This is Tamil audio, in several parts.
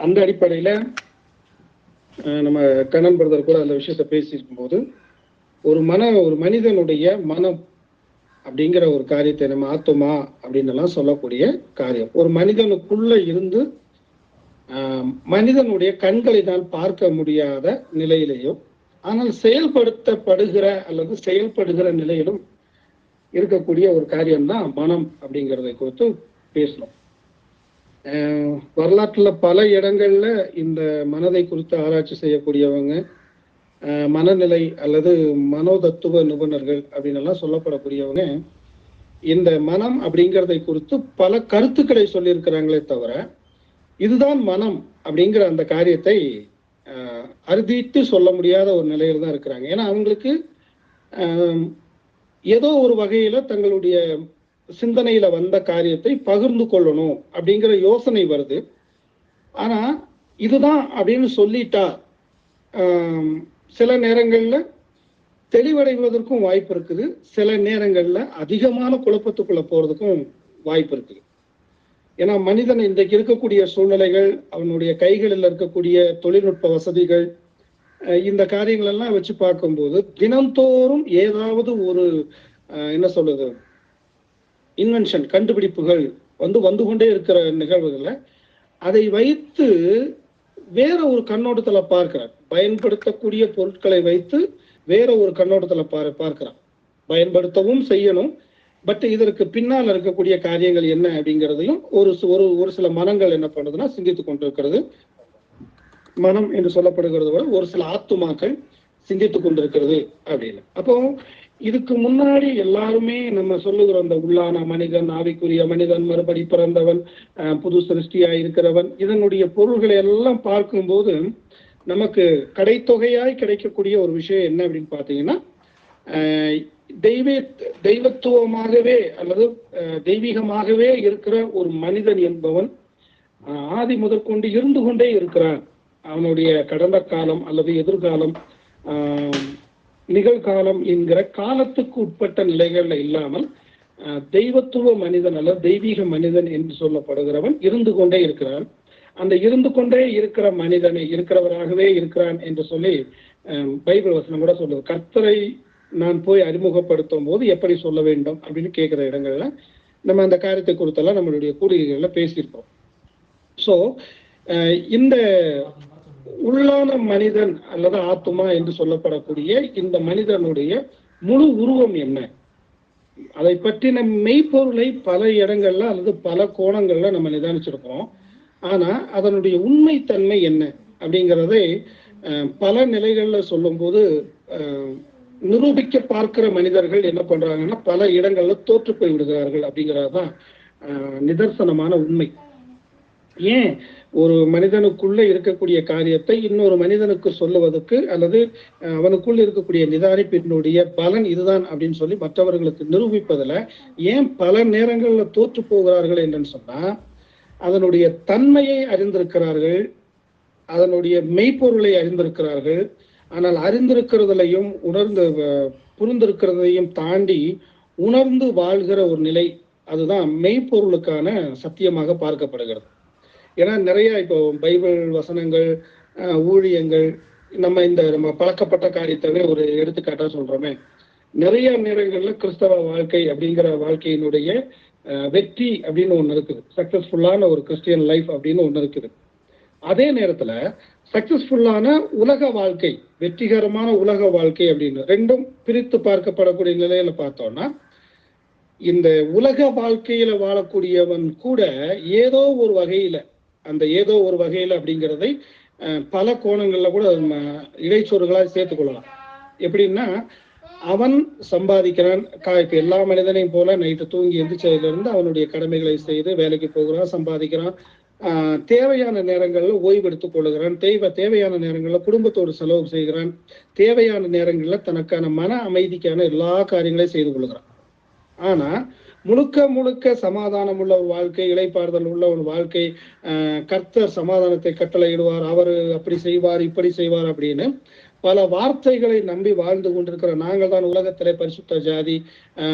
அந்த அடிப்படையில் நம்ம கண்ணன் பிரதர் கூட அந்த விஷயத்த பேசியிருக்கும் போது ஒரு மன ஒரு மனிதனுடைய மனம் அப்படிங்கிற ஒரு காரியத்தை நம்ம ஆத்துமா அப்படின்னு எல்லாம் சொல்லக்கூடிய காரியம். ஒரு மனிதனுக்குள்ள இருந்து மனிதனுடைய மனிதனுடைய கண்களினால் பார்க்க முடியாத நிலையிலையும் ஆனால் செயல்படுத்தப்படுகிற அல்லது செயல்படுகிற நிலையிலும் இருக்கக்கூடிய ஒரு காரியம்தான் மனம் அப்படிங்கிறத குறித்து பேசணும். வரலாற்றுல பல இடங்கள்ல இந்த மனதை குறித்து ஆராய்ச்சி செய்யக்கூடியவங்க மனநிலை அல்லது மனோதத்துவ நிபுணர்கள் அப்படின்னு எல்லாம் சொல்லப்படக்கூடியவங்க இந்த மனம் அப்படிங்கிறதை குறித்து பல கருத்துக்களை சொல்லியிருக்கிறாங்களே தவிர இதுதான் மனம் அப்படிங்கிற அந்த காரியத்தை அறுதிட்டு சொல்ல முடியாத ஒரு நிலையில் தான் இருக்கிறாங்க. ஏன்னா அவங்களுக்கு ஏதோ ஒரு வகையில தங்களுடைய சிந்தனையில வந்த காரியத்தை பகிர்ந்து கொள்ளணும் அப்படிங்கிற யோசனை வருது. ஆனா இதுதான் அப்படின்னு சொல்லிட்டா சில நேரங்கள்ல தெளிவடைவதற்கும் வாய்ப்பு இருக்குது. சில நேரங்கள்ல அதிகமான குழப்பத்துக்குள்ள போறதுக்கும் வாய்ப்பு இருக்குது. ஏன்னா மனிதன் இன்றைக்கு இருக்கக்கூடிய சூழ்நிலைகள் அவனுடைய கைகளில் இருக்கக்கூடிய தொழில்நுட்ப வசதிகள் இந்த காரியங்கள் எல்லாம் வச்சு பார்க்கும்போது தினந்தோறும் ஏதாவது ஒரு என்ன சொல்றது இன்வென்ஷன் கண்டுபிடிப்புகள் வந்து வந்து கொண்டே இருக்கிற நிகழ்வுகளை அதை வைத்து வேற ஒரு கண்ணோட்டத்தில் பார்க்கிறார். பயன்படுத்தக்கூடிய பொருட்களை வைத்து வேற ஒரு கண்ணோட்டத்தில் பார் பார்க்கிறான் பயன்படுத்தவும் செய்யணும். பட் இதற்கு பின்னால் இருக்கக்கூடிய காரியங்கள் என்ன அப்படிங்கிறதையும் ஒரு ஒரு ஒரு சில மனங்கள் என்ன பண்ணுதுன்னா சிந்தித்துக் கொண்டிருக்கிறது. மனம் என்று சொல்லப்படுகிறது விட ஒரு சில ஆத்துமாக்கள் சிந்தித்துக் கொண்டிருக்கிறது அப்படின்னு. அப்போ இதுக்கு முன்னாடி எல்லாருமே நம்ம சொல்லுகிற அந்த உள்ளான மனிதன் ஆவிக்குரிய மனிதன் மறுபடி பிறந்தவன் புது சிருஷ்டியா இருக்கிறவன். இதனுடைய பொருள்களை எல்லாம் பார்க்கும்போது நமக்கு கடைத்தொகையாய் கிடைக்கக்கூடிய ஒரு விஷயம் என்ன அப்படின்னு பார்த்தீங்கன்னா தெய்வ தெய்வத்துவமாகவே அல்லது தெய்வீகமாகவே இருக்கிற ஒரு மனிதன் என்பவன் ஆதி முதற்கொண்டு இருந்து கொண்டே இருக்கிறான். அவனுடைய கடந்த காலம் அல்லது எதிர்காலம் ஆஹ், நிகழ்காலம் என்கிற காலத்துக்கு உட்பட்ட நிலைகள்ல இல்லாமல் ஆஹ், தெய்வத்துவ மனிதன் அல்ல தெய்வீக மனிதன் என்று சொல்லப்படுகிறவன் இருந்து கொண்டே இருக்கிறான். அந்த இருந்து கொண்டே இருக்கிற மனிதனை இருக்கிறவராகவே இருக்கிறான் என்று சொல்லி பைபிள் வசனம் கூட சொல்லுது. கர்த்தரை நான் போய் அறிமுகப்படுத்தும் போது எப்படி சொல்ல வேண்டும் அப்படின்னு கேட்கிற இடங்கள்ல நம்ம அந்த காரியத்தை குறித்தெல்லாம் நம்மளுடைய கூடுகைகள்ல பேசியிருக்கோம் ஸோ இந்த உள்ளான மனிதன் அல்லது ஆத்துமா என்று சொல்லப்படக்கூடிய இந்த மனிதனுடைய முழு உருவம் என்ன? அதை பற்றின மெய்ப்பொருளை பல இடங்கள்ல அல்லது பல கோணங்கள்ல நம்ம நிதானிச்சிருக்கிறோம். ஆனா அதனுடைய உண்மைத்தன்மை என்ன? அப்படிங்கிறதை பல நிலைகள்ல சொல்லும்போது நிரூபிக்க பார்க்கிற மனிதர்கள் என்ன பண்றாங்கன்னா பல இடங்கள்ல தோற்று போய் விடுகிறார்கள் அப்படிங்கிறது தான் நிதர்சனமான உண்மை. ஏன் ஒரு மனிதனுக்குள்ள இருக்கக்கூடிய காரியத்தை இன்னொரு மனிதனுக்கு சொல்லுவதற்கு அல்லது அஹ், அவனுக்குள்ள இருக்கக்கூடிய நிதானிப்பினுடைய பலன் இதுதான் அப்படின்னு சொல்லி மற்றவர்களுக்கு நிரூபிப்பதுல ஏன் பல நேரங்கள்ல தோற்று போகிறார்கள் என்று சொன்னா அதனுடைய தன்மையை அறிந்திருக்கிறார்கள் அதனுடைய மெய்ப்பொருளை அறிந்திருக்கிறார்கள் ஆனால் அறிந்திருக்கிறதுலையும் உணர்ந்து புரிந்திருக்கிறதையும் தாண்டி உணர்ந்து வாழ்கிற ஒரு நிலை அதுதான் மெய்ப்பொருளுக்கான சத்தியமாக பார்க்கப்படுகிறது. ஏன்னா நிறைய இப்போ பைபிள் வசனங்கள் ஊழியங்கள் நம்ம இந்த நம்ம பழக்கப்பட்ட காரியத்தவே ஒரு எடுத்துக்காட்டா சொல்றோமே. நிறைய நேரங்கள்ல கிறிஸ்தவ வாழ்க்கை அப்படிங்கிற வாழ்க்கையினுடைய வெற்றி அப்படின்னு ஒண்ணு இருக்குது. சக்சஸ்ஃபுல்லான ஒரு கிறிஸ்டியன் லைஃப் அப்படின்னு ஒண்ணு இருக்குது. அதே நேரத்துல சக்சஸ்ஃபுல்லான உலக வாழ்க்கை வெற்றிகரமான உலக வாழ்க்கை அப்படின்னு ரெண்டும் பிரித்து பார்க்கப்படக்கூடிய நிலையில பார்த்தோம்னா இந்த உலக வாழ்க்கையில வாழக்கூடியவன் கூட ஏதோ ஒரு வகையில அந்த ஏதோ ஒரு வகையில் அப்படிங்கிறதை பல கோணங்களில் கூட நம்ம இடைச்சொருகளா சேர்த்துக் கொள்ளலாம். எப்படின்னா அவன் சம்பாதிக்கிறான். கா- இப்போ எல்லா மனிதனையும் போல நைட்டு தூங்கி எந்திரிச்சதுலேருந்து அவனுடைய கடமைகளை செய்து வேலைக்கு போகிறான் சம்பாதிக்கிறான். தேவையான நேரங்களில் ஓய்வு எடுத்துக் கொள்ளுகிறான் தேவை தேவையான நேரங்களில் குடும்பத்தோடு செலவு செய்கிறான். தேவையான நேரங்களில் தனக்கான மன அமைதிக்கான எல்லா காரியங்களையும் செய்து கொள்கிறான். ஆனால் முழுக்க முழுக்க சமாதானம் உள்ள ஒரு வாழ்க்கை இலைப்பாறுதல் உள்ள ஒரு வாழ்க்கை கர்த்தர் சமாதானத்தை கட்டளையிடுவார் அவர் அப்படி செய்வார் இப்படி செய்வார் அப்படின்னு பல வார்த்தைகளை நம்பி வாழ்ந்து கொண்டிருக்கிற நாங்கள் தான் உலகத்திலே பரிசுத்த ஜாதி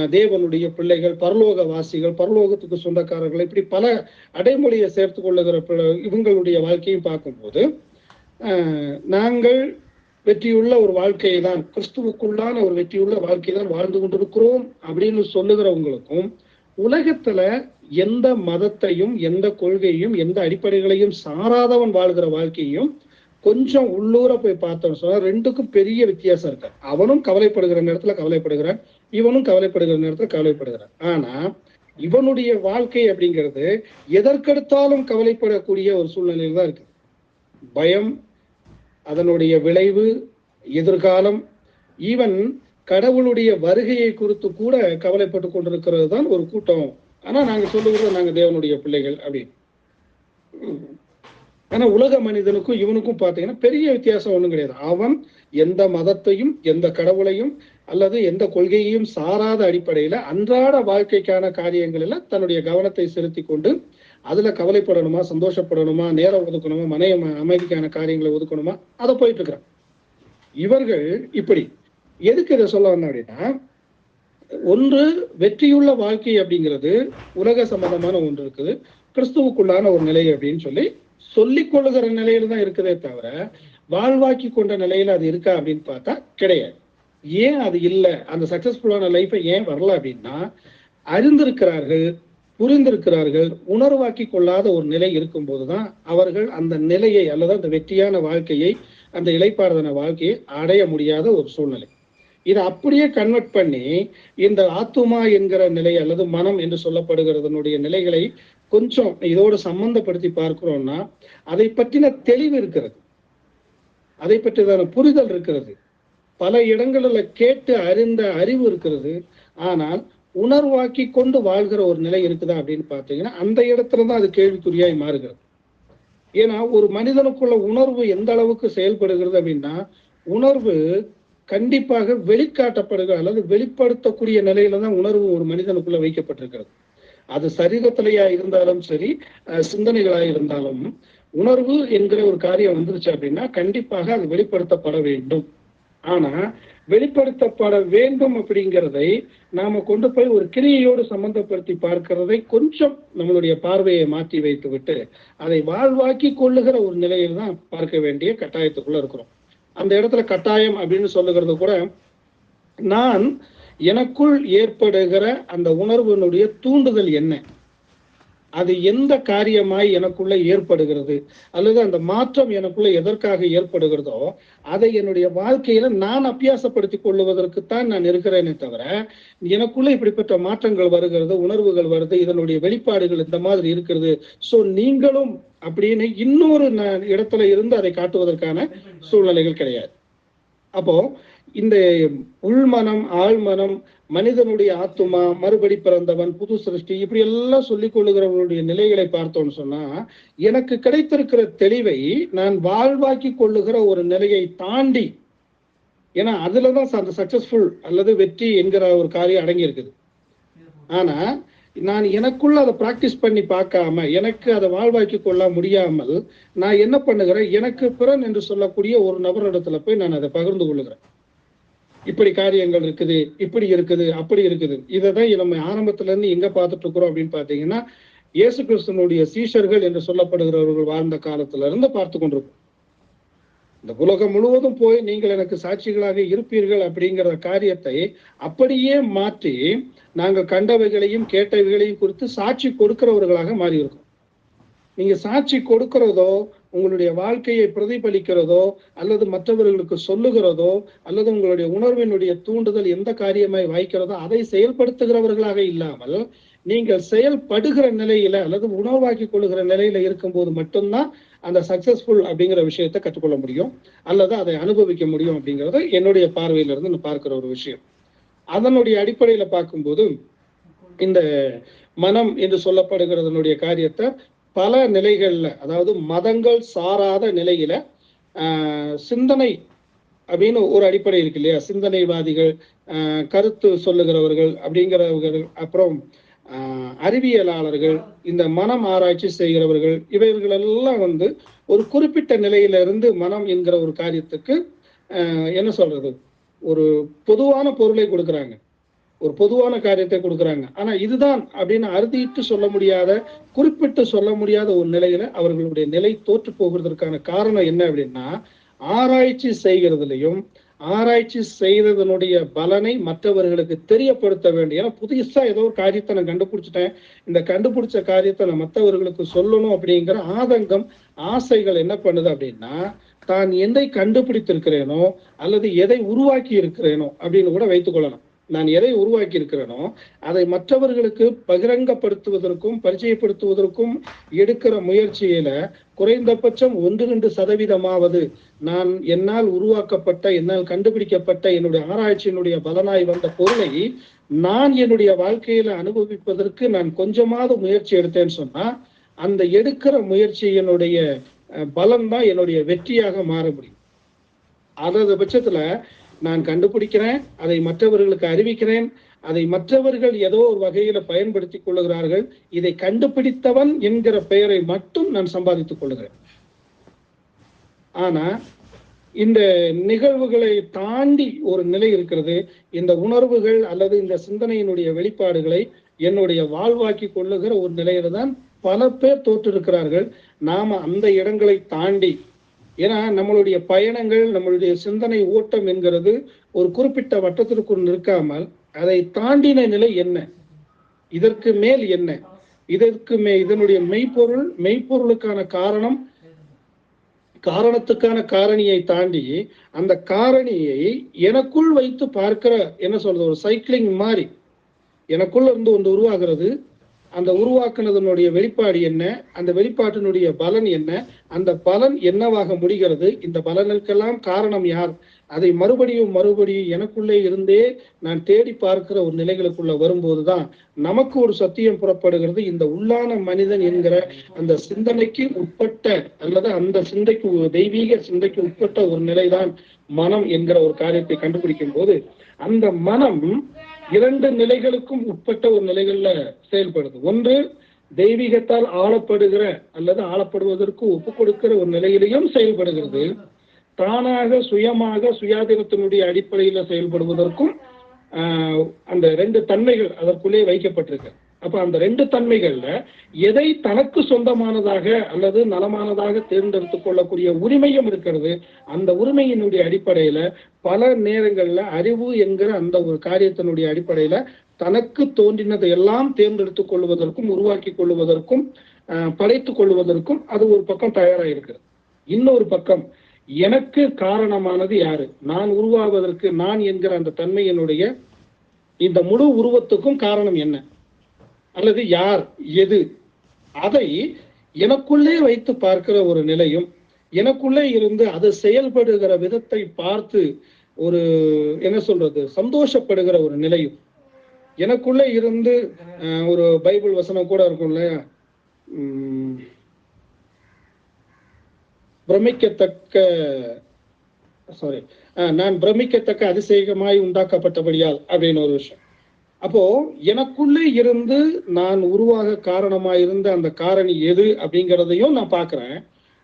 தேவனுடைய பிள்ளைகள் பரலோக வாசிகள் பரலோகத்துக்கு சொந்தக்காரர்கள் இப்படி பல அடைமொழியை சேர்த்து கொள்ளுகிற இவங்களுடைய வாழ்க்கையும் பார்க்கும்போது நாங்கள் வெற்றியுள்ள ஒரு வாழ்க்கையை தான் கிறிஸ்துவுக்குள்ளான ஒரு வெற்றியுள்ள வாழ்க்கை தான் வாழ்ந்து கொண்டிருக்கிறோம் அப்படின்னு சொல்லுகிறவங்களுக்கும் உலகத்துல எந்த மதத்தையும் எந்த கொள்கையும் எந்த அடிப்படைகளையும் சாராதவன் வாழ்கிற வாழ்க்கையும் கொஞ்சம் உள்ளூர போய் பார்த்தோம்னு சொன்னா ரெண்டுக்கும் பெரிய வித்தியாசம் இருக்கு. அவனும் கவலைப்படுகிற நேரத்துல கவலைப்படுகிறான் இவனும் கவலைப்படுகிற நேரத்துல கவலைப்படுகிறான். ஆனா இவனுடைய வாழ்க்கை அப்படிங்கிறது எதற்கெடுத்தாலும் கவலைப்படக்கூடிய ஒரு சூழ்நிலையில் தான் இருக்கு. பயம் அதனுடைய விளைவு எதிர்காலம் ஈவன் கடவுளுடைய வருகையை குறித்து கூட கவலைப்பட்டு கொண்டிருக்கிறது தான் ஒரு கூட்டம். ஆனா நாங்க சொல்லுகிறது நாங்க தேவனுடைய பிள்ளைகள் அப்படின்னு. ஆனா உலக மனிதனுக்கும் இவனுக்கும் பாத்தீங்கன்னா பெரிய வித்தியாசம் ஒண்ணும் கிடையாது. அவன் எந்த மதத்தையும் எந்த கடவுளையும் அல்லது எந்த கொள்கையையும் சாராத அடிப்படையில அன்றாட வாழ்க்கைக்கான காரியங்களில தன்னுடைய கவனத்தை செலுத்தி கொண்டு அதுல கவலைப்படணுமா சந்தோஷப்படணுமா நேரம் ஒதுக்கணுமா மனைய அமைதிக்கான காரியங்களை ஒதுக்கணுமா அதை போயிட்டு இருக்கிறான் இவர்கள் இப்படி. எதுக்கு இதை சொல்ல வந்தேன் அப்படின்னா ஒன்று வெற்றியுள்ள வாழ்க்கை அப்படிங்கிறது உலக சம்பந்தமான ஒன்று இருக்குது. கிறிஸ்துவுக்குள்ளான ஒரு நிலை அப்படின்னு சொல்லி சொல்லிக் கொள்ளுகிற நிலையில தான் இருக்குதே தவிர வாழ்வாக்கி கொண்ட நிலையில அது இருக்கா அப்படின்னு பார்த்தா கிடையாது. ஏன் அது இல்லை? அந்த சக்சஸ்ஃபுல்லான லைஃபை ஏன் வரல அப்படின்னா அறிந்திருக்கிறார்கள் புரிந்திருக்கிறார்கள் உணர்வாக்கி கொள்ளாத ஒரு நிலை இருக்கும்போதுதான் அவர்கள் அந்த நிலையை அல்லது அந்த வெற்றியான வாழ்க்கையை அந்த இலைப்பாறுதன வாழ்க்கையை அடைய முடியாத ஒரு சூழ்நிலை. இதை அப்படியே கன்வெர்ட் பண்ணி இந்த ஆத்துமா என்கிற நிலை அல்லது மனம் என்று சொல்லப்படுகிறதனுடைய நிலைகளை கொஞ்சம் இதோடு சம்பந்தப்படுத்தி பார்க்கிறோம்னா அதை பற்றின தெளிவு இருக்கிறது. அதை பற்றியதான புரிதல் இருக்கிறது. பல இடங்களில் கேட்டு அறிந்த அறிவு இருக்கிறது. ஆனால் உணர்வாக்கி கொண்டு வாழ்கிற ஒரு நிலை இருக்குதா அப்படின்னு பார்த்தீங்கன்னா அந்த இடத்துல தான் அது கேள்விக்குறியாய் மாறுகிறது. ஏன்னா ஒரு மனிதனுக்குள்ள உணர்வு எந்த அளவுக்கு செயல்படுகிறது அப்படின்னா உணர்வு கண்டிப்பாக வெளிக்காட்டப்படுகிற அல்லது வெளிப்படுத்தக்கூடிய நிலையில தான் உணர்வு ஒரு மனிதனுக்குள்ள வைக்கப்பட்டிருக்கிறது. அது சரீரத்திலேயா இருந்தாலும் சரி சிந்தனைகளா இருந்தாலும் உணர்வு என்கிற ஒரு காரியம் வந்துருச்சு அப்படின்னா கண்டிப்பாக அது வெளிப்படுத்தப்பட வேண்டும். ஆனா வெளிப்படுத்தப்பட வேண்டும் அப்படிங்கிறதை நாம கொண்டு போய் ஒரு கிரியையோடு சம்பந்தப்படுத்தி பார்க்கிறதை கொஞ்சம் நம்மளுடைய பார்வையை மாற்றி வைத்து விட்டு அதை வாழ்வாக்கி கொள்ளுகிற ஒரு நிலையில் தான் பார்க்க வேண்டிய கட்டாயத்துக்குள்ள இருக்கிறோம். அந்த இடத்துல கட்டாயம் அப்படின்னு சொல்லுகிறது கூட நான் எனக்குள் ஏற்படுகிற அந்த உணர்வினுடைய தூண்டுதல் என்ன? அது எந்த காரியமாய் எனக்குள்ள ஏற்படுகிறது? அல்லது அந்த மாற்றம் எனக்குள்ள எதற்காக ஏற்படுகிறதோ அதை என்னுடைய வாழ்க்கையில நான் அபியாசப்படுத்திக் கொள்ளுவதற்குத்தான் நான் இருக்கிறேனே தவிர எனக்குள்ள இப்படிப்பட்ட மாற்றங்கள் வருகிறது உணர்வுகள் வருது இதனுடைய வெளிப்பாடுகள் இந்த மாதிரி இருக்கிறது. சோ நீங்களும் அப்படின்னு இன்னொரு ந- இடத்துல இருந்து அதை காட்டுவதற்கான சூழ்நிலைகள் கிடையாது. அப்போ இந்த உள்மனம் ஆழ்மனம் மனிதனுடைய ஆத்துமா மறுபடி பிறந்தவன் புது சிருஷ்டி இப்படி எல்லாம் சொல்லிக் கொள்ளுகிறவர்களுடைய நிலைகளை பார்த்தோம்னு சொன்னா எனக்கு கிடைத்திருக்கிற தெளிவை நான் வாழ்வாக்கி கொள்ளுகிற ஒரு நிலையை தாண்டி ஏன்னா அதுலதான் அந்த சக்சஸ்ஃபுல் அல்லது வெற்றி என்கிற ஒரு காரியம் அடங்கி இருக்குது ஆனா நான் எனக்குள்ள அதை பிராக்டிஸ் பண்ணி பார்க்காம எனக்கு அதை வாழ்வாக்கி கொள்ள முடியாமல் நான் என்ன பண்ணுகிறேன்? எனக்கு பிறன் என்று சொல்லக்கூடிய ஒரு நபரிடத்துல போய் நான் அதை பகிர்ந்து கொள்ளுகிறேன். இப்படி காரியங்கள் இருக்குது இப்படி இருக்குது அப்படி இருக்குது. இதை தான் நம்ம ஆரம்பத்துல இருந்து எங்க பார்த்துட்டு இருக்கிறோம் அப்படின்னு பாத்தீங்கன்னா இயேசு கிறிஸ்தனுடைய சீஷர்கள் என்று சொல்லப்படுகிறவர்கள் வாழ்ந்த காலத்துல இருந்து பார்த்து கொண்டிருக்கோம். இந்த உலகம் முழுவதும் போய் நீங்கள் எனக்கு சாட்சிகளாக இருப்பீர்கள் அப்படிங்கிற காரியத்தை அப்படியே மாற்றி நாங்கள் கண்டவைகளையும் கேட்டவைகளையும் குறித்து சாட்சி கொடுக்கிறவர்களாக மாறியிருக்கோம். நீங்க சாட்சி கொடுக்கிறதோ உங்களுடைய வாழ்க்கையை பிரதிபலிக்கிறதோ அல்லது மற்றவர்களுக்கு சொல்லுகிறதோ அல்லது உங்களுடைய உணர்வினுடைய தூண்டுதல் எந்த காரியமாய் வாய்க்கிறதோ அதை செயல்படுத்துகிறவர்களாக இல்லாமல் நீங்கள் செயல்படுகிற நிலையில அல்லது உணர்வாக்கி கொள்ளுகிற நிலையில இருக்கும்போது மட்டும்தான் அந்த சக்சஸ்ஃபுல் அப்படிங்கிற விஷயத்தை கற்றுக்கொள்ள முடியும் அல்லது அதை அனுபவிக்க முடியும் அப்படிங்கிறது என்னுடைய பார்வையில இருந்து நான் பார்க்கிற ஒரு விஷயம். அதனுடைய அடிப்படையில பார்க்கும்போது இந்த மனம் என்று சொல்லப்படுகிறதனுடைய காரியத்தை பல நிலைகளில் அதாவது மதங்கள் சாராத நிலையில சிந்தனை அப்படின்னு ஒரு அடிப்படை இருக்கு இல்லையா? சிந்தனைவாதிகள் கருத்து சொல்லுகிறவர்கள் அப்படிங்கிறவர்கள் அப்புறம் அறிவியலாளர்கள் இந்த மனம் ஆராய்ச்சி செய்கிறவர்கள் இவர்கள் எல்லாம் வந்து ஒரு குறிப்பிட்ட நிலையில இருந்து மனம் என்கிற ஒரு காரியத்துக்கு என்ன சொல்றது? ஒரு பொதுவான பொருளை கொடுக்குறாங்க. ஒரு பொதுவான காரியத்தை கொடுக்குறாங்க. ஆனா இதுதான் அப்படின்னு அறுதிட்டு சொல்ல முடியாத குறிப்பிட்டு சொல்ல முடியாத ஒரு நிலையில அவர்களுடைய நிலை தோற்று போகிறதற்கான காரணம் என்ன அப்படின்னா ஆராய்ச்சி செய்கிறதுலையும் ஆராய்ச்சி செய்ததனுடைய பலனை மற்றவர்களுக்கு தெரியப்படுத்த வேண்டும். ஏன்னா புதுசா ஏதோ ஒரு காரியத்தை நான் கண்டுபிடிச்சிட்டேன். இந்த கண்டுபிடிச்ச காரியத்தை நான் மற்றவர்களுக்கு சொல்லணும் அப்படிங்கிற ஆதங்கம் ஆசைகள் என்ன பண்ணுது அப்படின்னா தான் எதை கண்டுபிடித்திருக்கிறேனோ அல்லது எதை உருவாக்கி இருக்கிறேனோ அப்படின்னு கூட வைத்துக்கொள்ளலாம் நான் எதை உருவாக்கி இருக்கிறேனோ அதை மற்றவர்களுக்கு பகிரங்கப்படுத்துவதற்கும் பரிச்சயப்படுத்துவதற்கும் எடுக்கிற முயற்சியில குறைந்தபட்சம் ஒன்று ரெண்டு சதவீதமாவது நான் என்னால் உருவாக்கப்பட்ட என்னால் கண்டுபிடிக்கப்பட்ட என்னுடைய ஆராய்ச்சியினுடைய பலனாய் வந்த பொருளை நான் என்னுடைய வாழ்க்கையில அனுபவிப்பதற்கு நான் கொஞ்சமாவது முயற்சி எடுத்தேன்னு சொன்னா அந்த எடுக்கிற முயற்சியினுடைய அஹ், தான் என்னுடைய வெற்றியாக மாற முடியும். அதாவது பட்சத்துல நான் கண்டுபிடிக்கிறேன் அதை மற்றவர்களுக்கு அறிவிக்கிறேன் அதை மற்றவர்கள் ஏதோ ஒரு வகையில பயன்படுத்தி கொள்ளுகிறார்கள் இதை கண்டுபிடித்தவன் என்கிற பெயரை மட்டும் நான் சம்பாதித்துக் கொள்ளுகிறேன். ஆனா இந்த நிகழ்வுகளை தாண்டி ஒரு நிலை இருக்கிறது இந்த உணர்வுகள் அல்லது இந்த சிந்தனையினுடைய வெளிப்பாடுகளை என்னுடைய வாழ்வாக்கி கொள்ளுகிற ஒரு நிலையில தான் பல பேர் தோற்றிருக்கிறார்கள். நாம அந்த இடங்களை தாண்டி ஏன்னா நம்மளுடைய பயணங்கள் நம்மளுடைய சிந்தனை ஓட்டம் என்கிறது ஒரு குறிப்பிட்ட வட்டத்திற்குள் நிற்காமல் அதை தாண்டின நிலை என்ன? இதற்கு மேல் என்ன? இதற்கு மே இதனுடைய மெய்ப்பொருள் மெய்ப்பொருளுக்கான காரணம் காரணத்துக்கான காரணியை தாண்டி அந்த காரணியை எனக்குள் வைத்து பார்க்கிற என்ன சொல்றது ஒரு சைக்கிளிங் மாதிரி எனக்குள்ள இருந்து ஒன்று உருவாகிறது. அந்த உருவாக்குனதனுடைய வெளிப்பாடு என்ன? அந்த வெளிப்பாட்டினுடைய பலன் என்ன? அந்த பலன் என்னவாக முடிகிறது? இந்த பலனுக்கெல்லாம் காரணம் யார்? அதை மறுபடியும் மறுபடியும் எனக்குள்ளே இருந்தே நான் தேடி பார்க்கிற ஒரு நிலைகளுக்குள்ள வரும்போதுதான் நமக்கு ஒரு சத்தியம் புறப்படுகிறது. இந்த உள்ளான மனிதன் என்கிற அந்த சிந்தனைக்கு உட்பட்ட அல்லது அந்த சிந்தைக்கு தெய்வீக சிந்தைக்கு உட்பட்ட ஒரு நிலைதான் மனம் என்கிற ஒரு காரியத்தை கண்டுபிடிக்கும் போது அந்த மனம் இரண்டு நிலைகளுக்கும் உட்பட்ட ஒரு நிலைகள்ல செயல்படுது. ஒன்று தெய்வீகத்தால் ஆளப்படுகிற அல்லது ஆளப்படுவதற்கு ஒப்பு கொடுக்கிற ஒரு நிலையிலையும் செயல்படுகிறது. தானாக சுயமாக சுயாதீனத்தினுடைய அடிப்படையில செயல்படுவதற்கும் ஆஹ், அந்த ரெண்டு தன்மைகள் அதற்குள்ளே வைக்கப்பட்டிருக்கு. அப்ப அந்த ரெண்டு தன்மைகள்ல எதை தனக்கு சொந்தமானதாக அல்லது நலமானதாக தேர்ந்தெடுத்துக் கொள்ளக்கூடிய உரிமையும் இருக்கிறது. அந்த உரிமையினுடைய அடிப்படையில பல நேரங்கள்ல அறிவு என்கிற அந்த ஒரு காரியத்தினுடைய அடிப்படையில தனக்கு தோன்றினதை எல்லாம் தேர்ந்தெடுத்துக் கொள்வதற்கும் உருவாக்கி கொள்வதற்கும் படைத்துக் கொள்வதற்கும் அது ஒரு பக்கம் தயாராயிருக்கிறது. இன்னொரு பக்கம் எனக்கு காரணமானது யாரு? நான் உருவாவதற்கு நான் என்கிற அந்த தன்மையினுடைய இந்த முழு உருவத்துக்கும் காரணம் என்ன? அல்லது யார் எது? அதை எனக்குள்ளே வைத்து பார்க்கிற ஒரு நிலையும் எனக்குள்ளே இருந்து அது செயல்படுகிற விதத்தை பார்த்து ஒரு என்ன சொல்றது சந்தோஷப்படுகிற ஒரு நிலையும். எனக்குள்ளே இருந்து ஒரு பைபிள் வசனம் கூட இருக்கும் இல்லையா? உம், பிரமிக்கத்தக்க சாரி நான் பிரமிக்கத்தக்க அதிசயமாய் உண்டாக்கப்பட்டபடியால் அப்படின்னு ஒரு விஷயம். அப்போ எனக்குள்ளே இருந்து நான் உருவாக காரணமாயிருந்த அந்த காரணி எது அப்படிங்கிறதையும் நான் பார்க்குறேன்.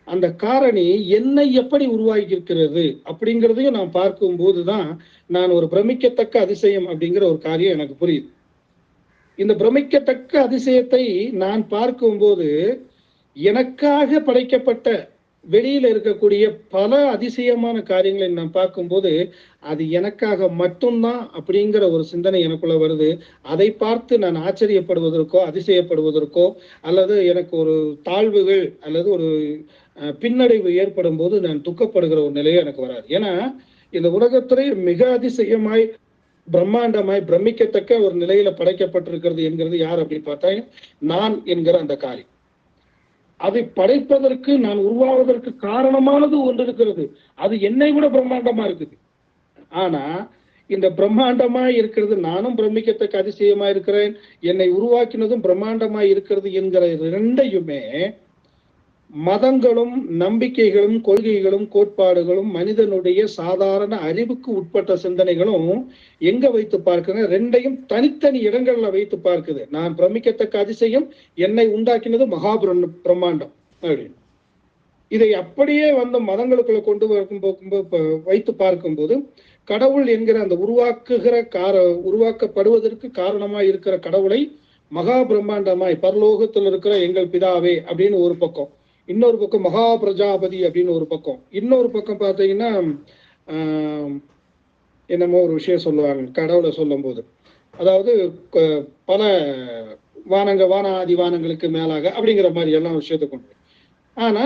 அந்த காரணி என்னை எப்படி உருவாகியிருக்கிறது அப்படிங்கிறதையும் நான் பார்க்கும்போது தான் நான் ஒரு பிரமிக்கத்தக்க அதிசயம் அப்படிங்கிற ஒரு காரியம் எனக்கு புரியுது. இந்த பிரமிக்கத்தக்க அதிசயத்தை நான் பார்க்கும்போது எனக்காக படைக்கப்பட்ட வெளியில இருக்கக்கூடிய பல அதிசயமான காரியங்களை நான் பார்க்கும்போது அது எனக்காக மட்டும்தான் அப்படிங்கிற ஒரு சிந்தனை எனக்குள்ள வருது. அதை பார்த்து நான் ஆச்சரியப்படுவதற்கோ அதிசயப்படுவதற்கோ அல்லது எனக்கு ஒரு தாழ்வுகள் அல்லது ஒரு பின்னடைவு ஏற்படும் போது நான் துக்கப்படுகிற ஒரு நிலையே எனக்கு வராது. ஏன்னா இந்த உலகத்திலே மிக அதிசயமாய் பிரம்மாண்டமாய் பிரமிக்கத்தக்க ஒரு நிலையில படைக்கப்பட்டிருக்கிறது என்கிறது யார் அப்படின்னு பார்த்தா நான் என்கிற அந்த காரியம் அதை படைப்பதற்கு நான் உருவாவதற்கு காரணமானது ஒன்று இருக்கிறது அது என்னை விட பிரம்மாண்டமா இருக்குது. ஆனா இந்த பிரம்மாண்டமா இருக்கிறது நானும் பிரமிக்கத்தக்க அதிசயமா இருக்கிறேன் என்னை உருவாக்கினதும் பிரம்மாண்டமா இருக்கிறது என்கிற இரண்டையுமே மதங்களும் நம்பிக்கைகளும் கொள்கைகளும் கோட்பாடுகளும் மனிதனுடைய சாதாரண அறிவுக்கு உட்பட்ட சிந்தனைகளும் எங்க வைத்து பார்க்குது ரெண்டையும் தனித்தனி இடங்கள்ல வைத்து பார்க்குது. நான் பிரமிக்கத்தக்க அதிசயம் என்னை உண்டாக்கினது மகா பிரம்மாண்டம். அப்படின்னு இதை அப்படியே வந்து மதங்களுக்குள்ள கொண்டு வரும் போகும்போது வைத்து பார்க்கும்போது கடவுள் என்கிற அந்த உருவாக்குகிற கார உருவாக்கப்படுவதற்கு காரணமா இருக்கிற கடவுளை மகா பிரம்மாண்டமாய் பரலோகத்தில் இருக்கிற எங்கள் பிதாவே அப்படின்னு ஒரு பக்கம். இன்னொரு பக்கம் மகா பிரஜாபதி அப்படின்னு ஒரு பக்கம். இன்னொரு பக்கம் பார்த்தீங்கன்னா ஆஹ், என்னமோ ஒரு விஷயம் சொல்லுவாங்க கடவுளை சொல்லும் போது அதாவது பல வானங்க வானாதி வானங்களுக்கு மேலாக அப்படிங்கிற மாதிரி எல்லாம் விஷயத்தை கொண்டு ஆனா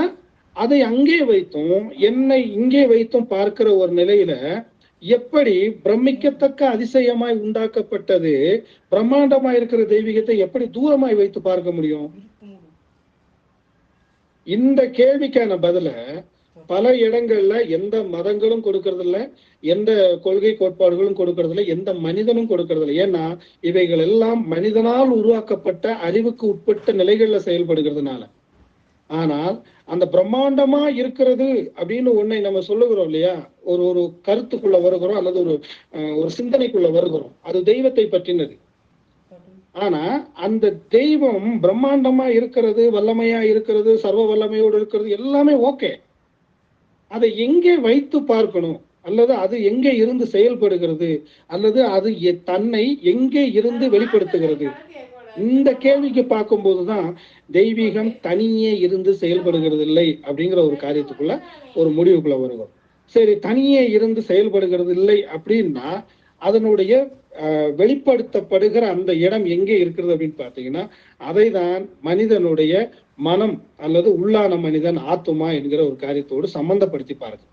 அதை அங்கே வைத்தும் என்னை இங்கே வைத்தும் பார்க்கிற ஒரு நிலையில எப்படி பிரமிக்கத்தக்க அதிசயமாய் உண்டாக்கப்பட்டது பிரம்மாண்டமாய் இருக்கிற தெய்வீகத்தை எப்படி தூரமாய் வைத்து பார்க்க முடியும்? இந்த கேள்விக்கான பதில பல இடங்கள்ல எந்த மதங்களும் கொடுக்கறதில்ல எந்த கொள்கை கோட்பாடுகளும் கொடுக்கறதில்ல எந்த மனிதனும் கொடுக்கறதில்ல. ஏன்னா இவைகள் எல்லாம் மனிதனால் உருவாக்கப்பட்ட அறிவுக்கு உட்பட்ட நிலைகள்ல செயல்படுகிறதுனால. ஆனால் அந்த பிரம்மாண்டமா இருக்கிறது அப்படின்னு ஒன்னை நம்ம சொல்லுகிறோம் இல்லையா? ஒரு ஒரு கருத்துக்குள்ள வருகிறோம் அல்லது ஒரு அஹ், ஒரு சிந்தனைக்குள்ள வருகிறோம். அது தெய்வத்தை பற்றினது. ஆனா அந்த தெய்வம் பிரம்மாண்டமா இருக்கிறது வல்லமையா இருக்கிறது சர்வ வல்லமையோடு இருக்கிறது எல்லாமே ஓகே. அதை எங்கே வைத்து பார்க்கணும்? அல்லது அது எங்கே இருந்து செயல்படுகிறது? அல்லது அது தன்னை எங்கே இருந்து வெளிப்படுத்துகிறது? இந்த கேள்விக்கு பார்க்கும்போதுதான் தெய்வீகம் தனியே இருந்து செயல்படுகிறது இல்லை அப்படிங்கிற ஒரு காரியத்துக்குள்ள ஒரு முடிவுக்குள்ள வருகிறோம். சரி தனியே இருந்து செயல்படுகிறது இல்லை அப்படின்னா அதனுடைய அஹ், வெளிப்படுத்தப்படுகிற அந்த இடம் எங்கே இருக்கிறது அப்படின்னு பார்த்தீங்கன்னா அதை தான் மனிதனுடைய மனம் அல்லது உள்ளான மனிதன் ஆத்துமா என்கிற ஒரு காரியத்தோடு சம்பந்தப்படுத்தி பாருங்க.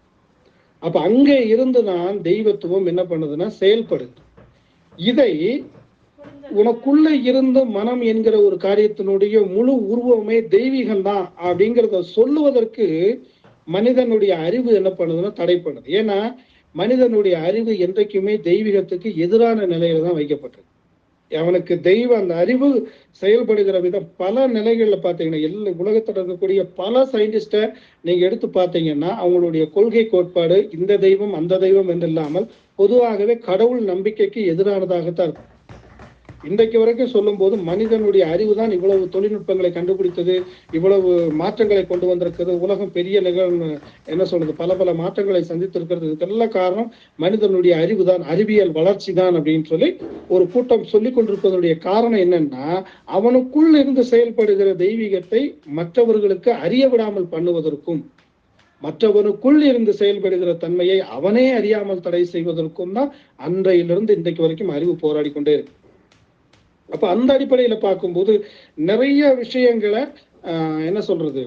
அப்ப அங்கே இருந்து தான் தெய்வத்துவம் என்ன பண்ணுதுன்னா செயல்படுது. இதை உனக்குள்ள இருந்த மனம் என்கிற ஒரு காரியத்தினுடைய முழு உருவமே தெய்வீகம் தான் அப்படிங்கிறத சொல்லுவதற்கு மனிதனுடைய அறிவு என்ன பண்ணுதுன்னா தடை பண்ணுது. ஏன்னா மனிதனுடைய அறிவு என்றைக்குமே தெய்வீகத்துக்கு எதிரான நிலையில தான் வைக்கப்பட்டது. அவனுக்கு தெய்வ அந்த அறிவு செயல்படுகிற விதம் பல நிலைகள்ல பாத்தீங்கன்னா எல்லா உலகத்துல இருக்கக்கூடிய பல சயின்டிஸ்டை நீங்க எடுத்து பார்த்தீங்கன்னா அவங்களுடைய கொள்கை கோட்பாடு இந்த தெய்வம் அந்த தெய்வம் என்று இல்லாமல் பொதுவாகவே கடவுள் நம்பிக்கைக்கு எதிரானதாகத்தான் இருக்கும். இன்றைக்கு வரைக்கும் சொல்லும்போது மனிதனுடைய அறிவு தான் இவ்வளவு தொழில்நுட்பங்களை கண்டுபிடித்தது இவ்வளவு மாற்றங்களை கொண்டு வந்திருக்கிறது உலகம் பெரிய நிகழ்வு என்ன சொல்றது பல பல மாற்றங்களை சந்தித்திருக்கிறது. இதுக்கெல்லாம் காரணம் மனிதனுடைய அறிவு தான் அறிவியல் வளர்ச்சி தான் அப்படின்னு சொல்லி ஒரு கூட்டம் சொல்லிக் கொண்டிருப்பதனுடைய காரணம் என்னன்னா அவனுக்குள் இருந்து செயல்படுகிற தெய்வீகத்தை மற்றவர்களுக்கு அறிய விடாமல் பண்ணுவதற்கும் மற்றவனுக்குள் இருந்து செயல்படுகிற தன்மையை அவனே அறியாமல் தடை செய்வதற்கும் தான் அன்றையிலிருந்து இன்றைக்கு வரைக்கும் அறிவு போராடி கொண்டே இருக்கு. அப்ப அந்த அடிப்படையில பார்க்கும்போது நிறைய விஷயங்களை ஆஹ், என்ன சொல்றது?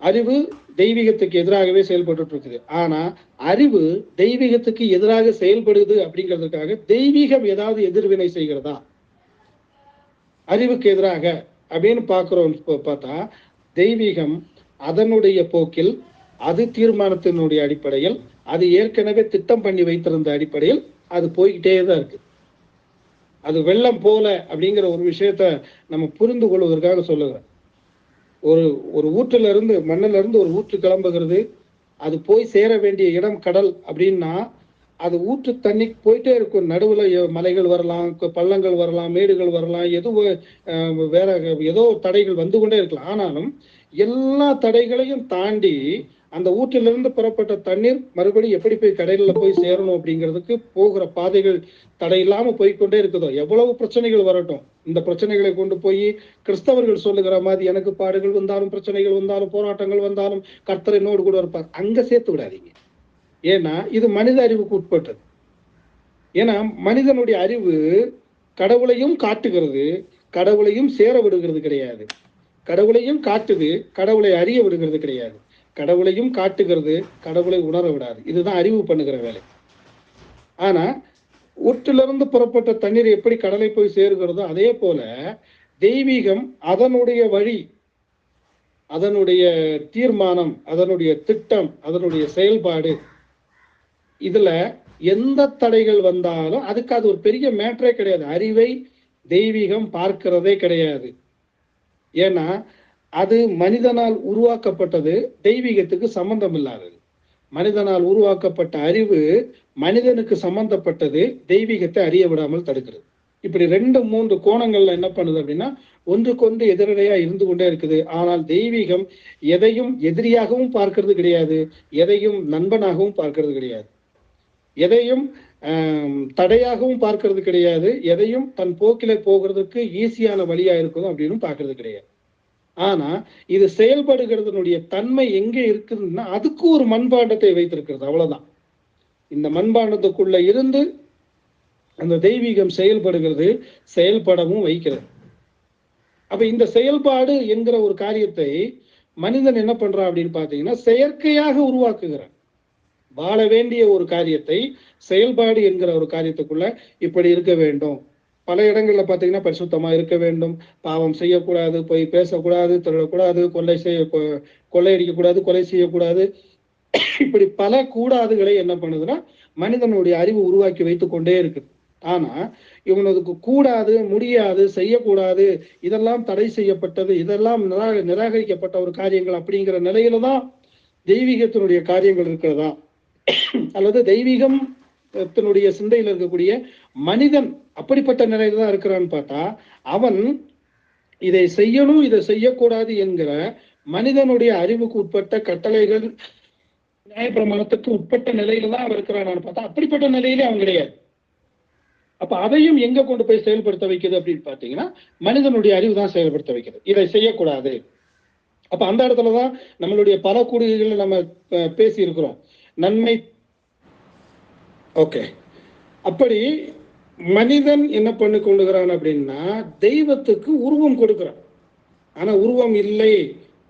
அறிவு தெய்வீகத்துக்கு எதிராகவே செயல்பட்டு இருக்குது ஆனா அறிவு தெய்வீகத்துக்கு எதிராக செயல்படுது அப்படிங்கிறதுக்காக தெய்வீகம் ஏதாவது எதிர்வினை செய்கிறதா? அறிவுக்கு எதிராக அப்படின்னு பார்க்கிறோம் பார்த்தா தெய்வீகம் அதனுடைய போக்கில் அது தீர்மானத்தினுடைய அடிப்படையில் அது ஏற்கனவே திட்டம் பண்ணி வைத்திருந்த அடிப்படையில் அது போய்கிட்டே தான் இருக்கு. அது வெள்ளம் போல அப்படிங்கிற ஒரு விஷயத்த நம்ம புரிந்து கொள்வதற்காக சொல்லுகிறேன். ஒரு ஒரு ஊற்றுல இருந்து மண்ணில இருந்து ஒரு ஊற்று கிளம்புகிறது அது போய் சேர வேண்டிய இடம் கடல் அப்படின்னா அது ஊற்று தண்ணி போயிட்டே இருக்கும். நடுவில் மலைகள் வரலாம் பள்ளங்கள் வரலாம் மேடுகள் வரலாம் எதுவும் வேற ஏதோ தடைகள் வந்து கொண்டே இருக்கலாம். ஆனாலும் எல்லா தடைகளையும் தாண்டி அந்த ஊற்றிலிருந்து புறப்பட்ட தண்ணீர் மறுபடியும் எப்படி போய் கடையில போய் சேரணும் அப்படிங்கிறதுக்கு போகிற பாதைகள் தடை இல்லாம போய்க்கொண்டே இருக்குதோ. எவ்வளவு பிரச்சனைகள் வரட்டும். இந்த பிரச்சனைகளை கொண்டு போய் கிறிஸ்தவர்கள் சொல்லுகிற மாதிரி எனக்கு பாடுகள் வந்தாலும் பிரச்சனைகள் வந்தாலும் போராட்டங்கள் வந்தாலும் கர்த்தரை நோடு கூட இருப்பார். அங்க சேர்த்து விடாதீங்க. ஏன்னா இது மனித அறிவுக்கு உட்பட்டது. ஏன்னா மனிதனுடைய அறிவு கடவுளையும் காட்டுகிறது கடவுளையும் சேர விடுகிறது கிடையாது. கடவுளையும் காட்டுது கடவுளை அறிய விடுகிறது கிடையாது. கடவுளையும் காட்டுகிறது கடவுளை உணர விடாது. இதுதான் அறிவு பண்ணுகிற வேலை. ஆனா ஊற்றிலிருந்து புறப்பட்ட தண்ணீர் எப்படி கடலை போய் சேருகிறதோ அதே போல தெய்வீகம் அதனுடைய வழி அதனுடைய தீர்மானம் அதனுடைய திட்டம் அதனுடைய செயல்பாடு. இதுல எந்த தடைகள் வந்தாலும் அதுக்கு அது ஒரு பெரிய மேட்டரே கிடையாது. அறிவை தெய்வீகம் பார்க்கிறதே கிடையாது. ஏன்னா அது மனிதனால் உருவாக்கப்பட்டது தெய்வீகத்துக்கு சம்பந்தம் இல்லாதது மனிதனால் உருவாக்கப்பட்ட அறிவு மனிதனுக்கு சம்பந்தப்பட்டது தெய்வீகத்தை அறிய விடாமல் தடுக்கிறது. இப்படி ரெண்டு மூன்று கோணங்கள்ல என்ன பண்ணுது அப்படின்னா ஒன்றுக்கொன்று எதிரடையா இருந்து கொண்டே இருக்குது. ஆனால் தெய்வீகம் எதையும் எதிரியாகவும் பார்க்கறது கிடையாது. எதையும் நண்பனாகவும் பார்க்கறது கிடையாது. எதையும் தடையாகவும் பார்க்கறது கிடையாது. எதையும் தன் போக்கிலே போகிறதுக்கு ஈஸியான வழியா இருக்கணும் அப்படின்னு பார்க்கறது கிடையாது. ஆனா இது செயல்படுகிறதுனுடைய தன்மை எங்கே இருக்குதுன்னா அதுக்கு ஒரு மண்பாண்டத்தை வைத்திருக்கிறது. அவ்வளவுதான். இந்த மண்பாண்டத்துக்குள்ள இருந்து அந்த தெய்வீகம் செயல்படுகிறது செயல்படவும் வைக்கிறது. அப்ப இந்த செயல்பாடு என்கிற ஒரு காரியத்தை மனிதன் என்ன பண்றான் அப்படின்னு பாத்தீங்கன்னா செயற்கையாக உருவாக்குகிறான். வாழ வேண்டிய ஒரு காரியத்தை செயல்பாடு என்கிற ஒரு காரியத்துக்குள்ள இப்படி இருக்க வேண்டும். பல இடங்கள்ல பாத்தீங்கன்னா பரிசுத்தமா இருக்க வேண்டும். பாவம் செய்யக்கூடாது போய் பேசக்கூடாது திருடக்கூடாது கொள்ளை செய்ய கொ- கொள்ளையடிக்க கூடாது கொலை செய்யக்கூடாது. இப்படி பல கூடாதுகளை என்ன பண்ணுதுன்னா மனிதனுடைய அறிவு உருவாக்கி வைத்துக் கொண்டே இருக்குது. ஆனா இவனுக்கு கூடாது முடியாது செய்யக்கூடாது இதெல்லாம் தடை செய்யப்பட்டது இதெல்லாம் நிரா- நிராகரிக்கப்பட்ட ஒரு காரியங்கள் அப்படிங்கிற நிலையில தான் தெய்வீகத்தினுடைய காரியங்கள் இருக்கிறதா? அல்லது தெய்வீகம் தன்னுடைய சிந்தையில் இருக்கக்கூடிய மனிதன் அப்படிப்பட்ட நிலையில தான் இருக்கிறான்னு பார்த்தா அவன் இதை செய்யணும் இதை செய்யக்கூடாது என்கிற மனிதனுடைய அறிவுக்கு உட்பட்ட கட்டளைகள் நியாயப்பிரமாணத்துக்கு உட்பட்ட நிலையில தான் அவன் இருக்கிறான்னு பார்த்தா அப்படிப்பட்ட நிலையிலே அவன் கிடையாது. அப்ப அதையும் எங்க கொண்டு போய் செயல்படுத்த வைக்குது அப்படின்னு பாத்தீங்கன்னா மனிதனுடைய அறிவு தான் செயல்படுத்த வைக்குது இதை செய்யக்கூடாது. அப்ப அந்த இடத்துலதான் நம்மளுடைய பல கூடுகைகள் நம்ம அஹ், பேசி இருக்கிறோம் நன்மை ஓகே அப்படி மனிதன் என்ன பண்ணி கொண்டுகிறான் அப்படின்னா தெய்வத்துக்கு உருவம் கொடுக்கிறான். ஆனா உருவம் இல்லை.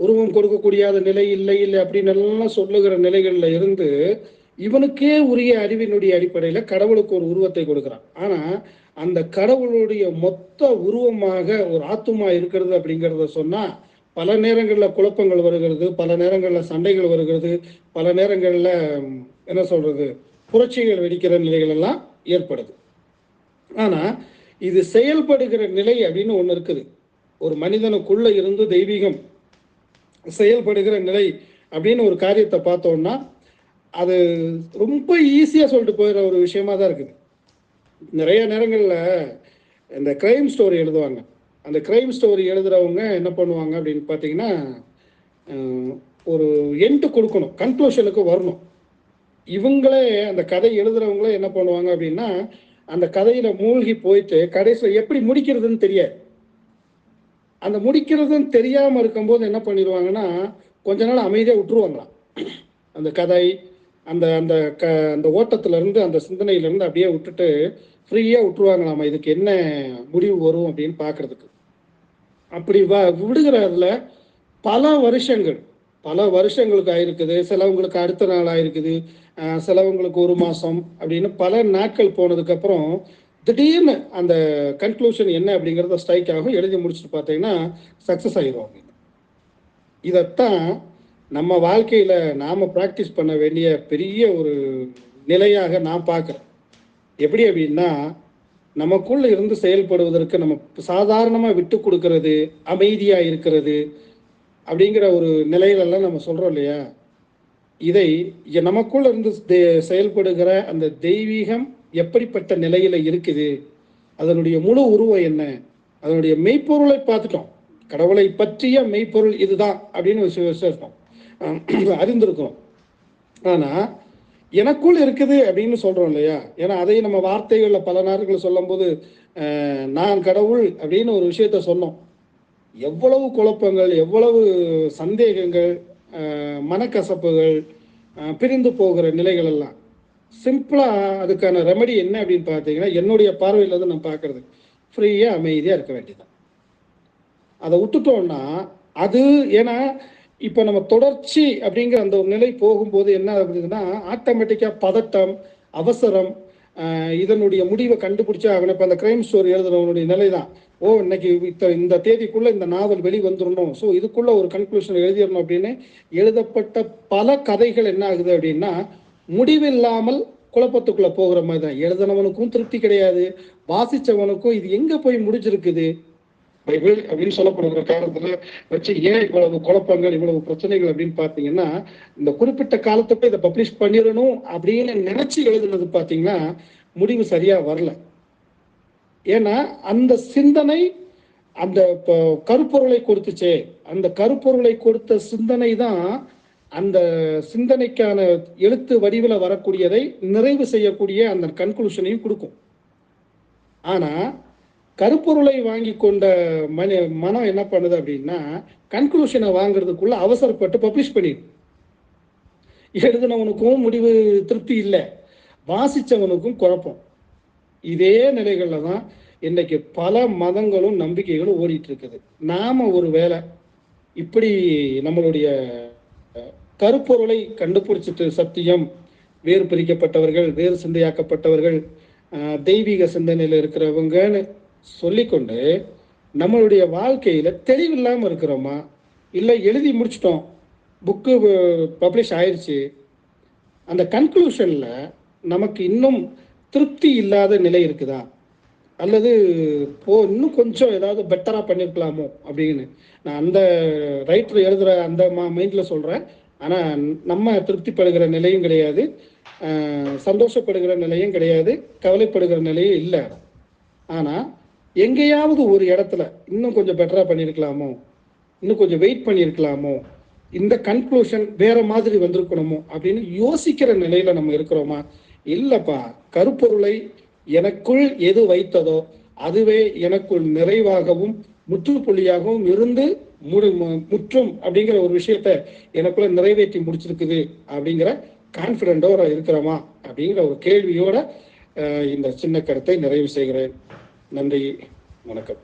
உருவம் கொடுக்கக்கூடியாத நிலை இல்லை இல்லை அப்படின்னு எல்லாம் சொல்லுகிற நிலைகள்ல இருந்து இவனுக்கே உரிய அறிவினுடைய அடிப்படையில கடவுளுக்கு ஒரு உருவத்தை கொடுக்கிறான். ஆனா அந்த கடவுளுடைய மொத்த உருவமாக ஒரு ஆத்துமா இருக்கிறது அப்படிங்கிறத சொன்னா பல நேரங்களில் குழப்பங்கள் வருகிறது பல நேரங்களில் சண்டைகள் வருகிறது பல நேரங்களில் என்ன சொல்றது புரட்சிகள் வெடிக்கிற நிலைகள் எல்லாம் ஏற்படுது. ஆனா இது செயல்படுகிற நிலை அப்படின்னு ஒன்று இருக்குது. ஒரு மனிதனுக்குள்ள இருந்து தெய்வீகம் செயல்படுகிற நிலை அப்படின்னு ஒரு காரியத்தை பார்த்தோம்னா அது ரொம்ப ஈஸியாக சொல்லிட்டு போயிடுற ஒரு விஷயமா தான் இருக்குது. நிறைய நேரங்களில் இந்த கிரைம் ஸ்டோரி எழுதுவாங்க. அந்த கிரைம் ஸ்டோரி எழுதுறவங்க என்ன பண்ணுவாங்க அப்படின்னு பார்த்தீங்கன்னா ஒரு எண்டு கொடுக்கணும். கன்க்ளூஷனுக்கு வரணும். இவங்களே அந்த கதை எழுதுறவங்களே என்ன பண்ணுவாங்க அப்படின்னா அந்த கதையில மூழ்கி போயிட்டு கடைசியில் எப்படி முடிக்கிறதுன்னு தெரியாது. அந்த முடிக்கிறதுன்னு தெரியாம இருக்கும்போது என்ன பண்ணிடுவாங்கன்னா கொஞ்ச நாள் அமைதியா விட்டுருவாங்களாம். அந்த கதை அந்த அந்த க அந்த ஓட்டத்துல இருந்து அந்த சிந்தனையில இருந்து அப்படியே விட்டுட்டு ஃப்ரீயா விட்டுருவாங்களாமா. இதுக்கு என்ன முடிவு வரும் அப்படின்னு பாக்குறதுக்கு. அப்படி வ விடுகிறதுல பல வருஷங்கள். பல வருஷங்களுக்கு ஆயிருக்குது சிலவங்களுக்கு அடுத்த நாள் ஆயிருக்குது சிலவங்களுக்கு ஒரு மாதம் அப்படின்னு பல நாட்கள் போனதுக்கப்புறம் திடீர்னு அந்த கன்க்ளூஷன் என்ன அப்படிங்கிறத ஸ்ட்ரைக் ஆகும். எழுதி முடிச்சுட்டு பார்த்தீங்கன்னா சக்ஸஸ் ஆயிரும் இதைத்தான் நம்ம வாழ்க்கையில் நாம் ப்ராக்டிஸ் பண்ண வேண்டிய பெரிய ஒரு நிலையாக நான் பார்க்குறேன். எப்படி அப்படின்னா நமக்குள்ள இருந்து செயல்படுவதற்கு நம்ம சாதாரணமாக விட்டு கொடுக்கறது அமைதியாக இருக்கிறது அப்படிங்கிற ஒரு நிலையிலெல்லாம் நம்ம சொல்றோம் இல்லையா? இதை இ- நமக்குள்ள இருந்து செயல்படுகிற அந்த தெய்வீகம் எப்படிப்பட்ட நிலையில இருக்குது? அதனுடைய முழு உருவம் என்ன? அதனுடைய மெய்ப்பொருளை பார்த்துட்டோம். கடவுளை பற்றிய மெய்ப்பொருள் இதுதான் அப்படின்னு விசேஷம் அறிந்திருக்கிறோம். ஆனா எனக்குள் இருக்குது அப்படின்னு சொல்றோம் இல்லையா? ஏன்னா அதை நம்ம வார்த்தைகள்ல பல நேரங்களில் சொல்லும்போது நான் கடவுள் அப்படின்னு ஒரு விஷயத்த சொன்னோம். எவ்வளவு குழப்பங்கள் எவ்வளவு சந்தேகங்கள் மனக்கசப்புகள் பிரிந்து போகிற நிலைகள் எல்லாம் சிம்பிளாக அதுக்கான ரெமடி என்ன அப்படின்னு பார்த்தீங்கன்னா என்னுடைய பார்வையில் இருந்து நான் பார்க்கறது. ஃப்ரீயாக அமைதியாக இருக்க வேண்டியதுதான். அதை விட்டுட்டோம்னா அது ஏன்னா இப்போ நம்ம தொடர்ச்சி அப்படிங்கிற அந்த ஒரு நிலை போகும்போது என்ன ஆகுதுன்னா ஆட்டோமேட்டிக்காக பதட்டம் அவசரம் இதனுடைய முடிவை கண்டுபிடிச்சா அவனை இப்போ அந்த கிரைம் ஸ்டோரி எழுதுறவனுடைய நிலை தான் ஓ இன்னைக்கு இத்த இந்த தேதிக்குள்ள இந்த நாவல் வெளி வந்துடணும் ஸோ இதுக்குள்ள ஒரு கன்க்ளூஷன் எழுதிடணும் அப்படின்னு எழுதப்பட்ட பல கதைகள் என்ன ஆகுது அப்படின்னா முடிவில்லாமல் குழப்பத்துக்குள்ள போகிற மாதிரி தான். எழுதினவனுக்கும் திருப்தி கிடையாது. வாசிச்சவனுக்கும் இது எங்க போய் முடிஞ்சிருக்குது? பைபிள் அப்படின்னு சொல்லப்படுகிற காலத்துல வச்சு ஏன் இவ்வளவு குழப்பங்கள் இவ்வளவு பிரச்சனைகள் அப்படின்னு பாத்தீங்கன்னா இந்த குறிப்பிட்ட காலத்துக்கு இதை பப்ளிஷ் பண்ணிடணும் அப்படின்னு நினைச்சு எழுதுனது பாத்தீங்கன்னா முடிவு சரியா வரல. ஏன்னா அந்த சிந்தனை அந்த இப்போ கருப்பொருளை கொடுத்துச்சே. அந்த கருப்பொருளை கொடுத்த சிந்தனை தான் அந்த சிந்தனைக்கான எழுத்து வடிவில் வரக்கூடியதை நிறைவு செய்யக்கூடிய அந்த கன்க்ளூஷனையும் கொடுக்கும். ஆனா கருப்பொருளை வாங்கி கொண்ட மன மனம் என்ன பண்ணுது அப்படின்னா கன்க்ளூஷனை வாங்குறதுக்குள்ள அவசரப்பட்டு பப்ளிஷ் பண்ணிடு. எழுதினவனுக்கும் முடிவு திருப்தி இல்லை. வாசிச்சவனுக்கும் குழப்பம். இதே நிலைகளில் தான் இன்னைக்கு பல மதங்களும் நம்பிக்கைகளும் ஓடிட்டு இருக்குது நாம ஒரு வேலை இப்படி நம்மளுடைய கருப்பொருளை கண்டுபிடிச்சிட்டு சத்தியம் வேறு பிரிக்கப்பட்டவர்கள் வேறு சிந்தையாக்கப்பட்டவர்கள் தெய்வீக சிந்தனையில் இருக்கிறவங்கன்னு சொல்லிக்கொண்டு நம்மளுடைய வாழ்க்கையில தெளிவில்லாமல் இருக்கிறோமா? இல்லை எழுதி முடிச்சிட்டோம் புக்கு பப்ளிஷ் ஆயிடுச்சு அந்த கன்க்ளூஷனில் நமக்கு இன்னும் திருப்தி இல்லாத நிலை இருக்குதா? அல்லது போ இன்னும் கொஞ்சம் ஏதாவது பெட்டராக பண்ணியிருக்கலாமோ அப்படின்னு. நான் அந்த ரைட்டர் எழுதுகிற அந்த மா மைண்டில் சொல்கிறேன் ஆனால் நம்ம திருப்திப்படுகிற நிலையும் கிடையாது. சந்தோஷப்படுகிற நிலையும் கிடையாது. கவலைப்படுகிற நிலையும் இல்லை. ஆனால் எங்கேயாவது ஒரு இடத்துல இன்னும் கொஞ்சம் பெட்டராக பண்ணியிருக்கலாமோ இன்னும் கொஞ்சம் வெயிட் பண்ணியிருக்கலாமோ இந்த கன்க்ளூஷன் வேற மாதிரி வந்திருக்கணுமோ? அப்படின்னு யோசிக்கிற நிலையில நம்ம இருக்கிறோமா? இல்லப்பா கருப்பொருளை எனக்குள் எது வைத்ததோ அதுவே எனக்குள் நிறைவாகவும் முற்றுப்புள்ளியாகவும் இருந்து முடி மு- முற்றும் அப்படிங்கிற ஒரு விஷயத்த எனக்குள்ள நிறைவேற்றி முடிச்சிருக்குது அப்படிங்கிற கான்பிடண்டோட இருக்கிறோமா அப்படிங்கிற ஒரு கேள்வியோட இந்த சின்ன கருத்தை நிறைவு செய்கிறேன். நன்றி வணக்கம்.